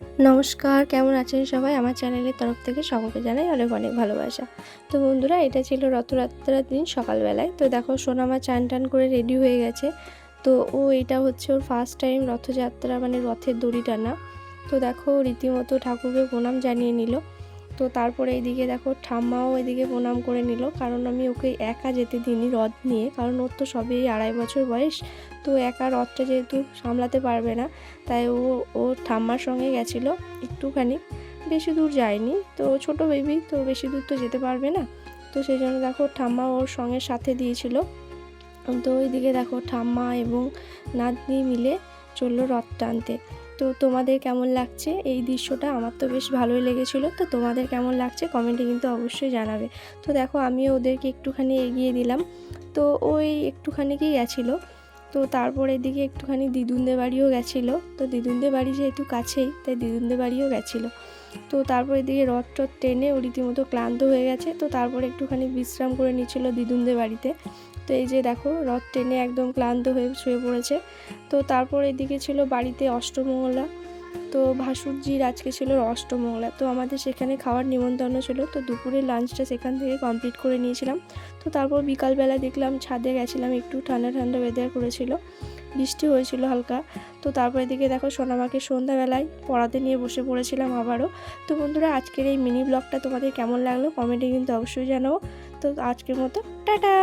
নমস্কার, কেমন আছেন সবাই? আমার চ্যানেলের তরফ থেকে সকলকে জানাই অনেক অনেক ভালোবাসা। তো বন্ধুরা, এটা ছিল রথযাত্রার দিন সকালবেলায়। তো দেখো, সোনামা চান টান করে রেডি হয়ে গেছে। তো ও এটা হচ্ছে ওর ফার্স্ট টাইম রথযাত্রা মানে রথের দড়ি টানা তো দেখো, রীতিমতো ঠাকুরকে প্রণাম জানিয়ে নিল। তো তারপরে এইদিকে দেখো ঠাম্মাও এদিকে প্রণাম করে নিল। কারণ আমি ওকে একা যেতে দিইনি রথ নিয়ে, কারণ ওর তো সবেই আড়াই বছর বয়স। তো একা রথটা যেহেতু সামলাতে পারবে না, তাই ও ও ঠাম্মার সঙ্গে গেছিল একটুখানি। বেশি দূর যায়নি, তো ছোট বেবি তো বেশি দূর তো যেতে পারবে না। তো সেই জন্য দেখো ঠাম্মা ওর সঙ্গে সাথে দিয়েছিল। তো ওইদিকে দেখো ঠাম্মা এবং নাতনি মিলে চলল রথ টানতে। তো তোমাদের কেমন লাগছে এই দৃশ্যটা? আমার তো বেশ ভালোই লেগেছিল। তো তোমাদের কেমন লাগছে কমেন্টে কিন্তু অবশ্যই জানাবে। তো দেখো, আমিও ওদেরকে একটুখানি এগিয়ে দিলাম। তো ওই একটুখানি কি গেছিল। তো তারপর এদিকে একটুখানি দিদুন্দে বাড়িও গেছিল। তো দিদুন্দে বাড়ি যেহেতু কাছেই, তাই দিদুন্দে বাড়িও গেছিল। তো তারপর এদিকে রথ টথ টেনে ও রীতিমতো ক্লান্ত হয়ে গেছে। তো তারপর একটুখানি বিশ্রাম করে নিচ্ছিল দিদুন্দে বাড়িতে তো এই যে দেখো, রথ টেনে একদম ক্লান্ত হয়ে শুয়ে পড়েছে। তো তারপর এদিকে ছিল বাড়িতে অষ্টমঙ্গলা। তো ভাসুরজির আজকে ছিল অষ্টমঙ্গলা তো আমাদের সেখানে খাওয়ার নিমন্ত্রণ ছিল। তো দুপুরের লাঞ্চটা সেখান থেকে কমপ্লিট করে নিয়েছিলাম। তো তারপর বিকালবেলা দেখলাম ছাদে গেছিলাম, একটু ঠান্ডা ঠান্ডা ওয়েদার করেছিল। বৃষ্টি হয়েছিল হালকা। তো তারপরে এদিকে দেখো সোনামাকে সন্ধ্যাবেলায় পড়াতে নিয়ে বসে পড়েছিলাম আবারও। তো বন্ধুরা, আজকের এই মিনি ব্লগটা তোমাদের কেমন লাগল? কমেন্টে কিন্তু অবশ্যই জানাব তো আজকের মতো, টাটা!